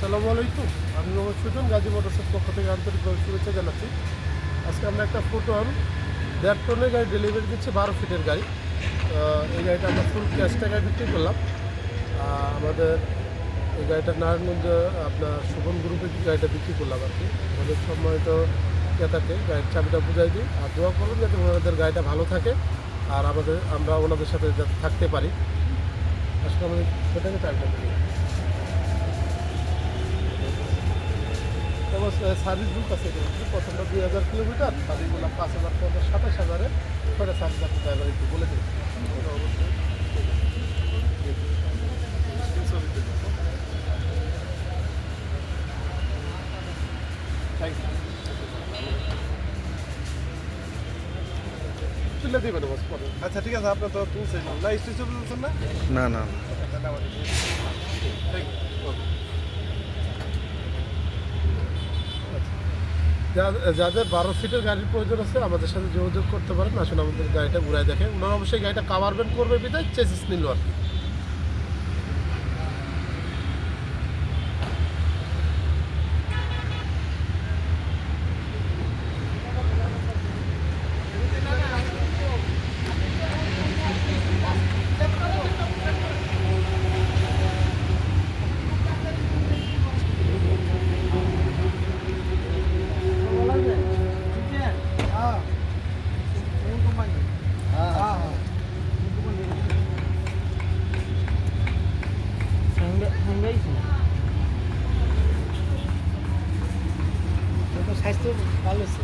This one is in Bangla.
আসসালামু আলাইকুম। আমি মোহাম্মদ সুজন, গাজী মোটরসের পক্ষ থেকে আন্তরিকভাবে শুভেচ্ছা জানাচ্ছি। আজকে আমরা একটা ফুটন দেড় টনের গাড়ি ডেলিভারি দিচ্ছি, বারো ফিটের গাড়ি। এই গাড়িটা আমরা ফুল ক্যাশ টাকায় বিক্রি করলাম। আমাদের এই গাড়িটা নারায়ণগঞ্জ, আপনার শুভন গ্রুপে গাড়িটা বিক্রি করলাম আর কি। আমাদের সম্মানিত ক্রেতাকে গাড়ির চাবিটা বুঝাই দিই। আর দোয়া করুন যাতে ওনাদের গাড়িটা ভালো থাকে আর আমাদের, আমরা ওনাদের সাথে যাতে থাকতে পারি। আজকে আমাদের সেটাকে চাবিটা দিই এবং সার্ভিস বুক আছে প্রথমটা দুই হাজার কিলোমিটার সার্ভিসগুলো পাঁচ হাজার পঞ্চাশ সাতাশ হাজারে ছয়টা সার্ভিস আপনি ড্রাইভার একটু বলে দিন ওটা অবশ্যই থ্যাংক ইউ তুলে দেবেন বস পরে। আচ্ছা ঠিক আছে আপনার তো তুলছেন। না স্টেশন না? না না যাদের বারো সিটের গাড়ির প্রয়োজন আছে, আমাদের সাথে যোগাযোগ করতে পারেন। আসলে আমাদের গাড়িটা ঘুরাই দেখে। ওনারা অবশ্যই গাড়িটা কাভার ব্যান্ড করবে বিদায় চেসিস নিল আর কি। স্বাস্থ্য ভালো আছে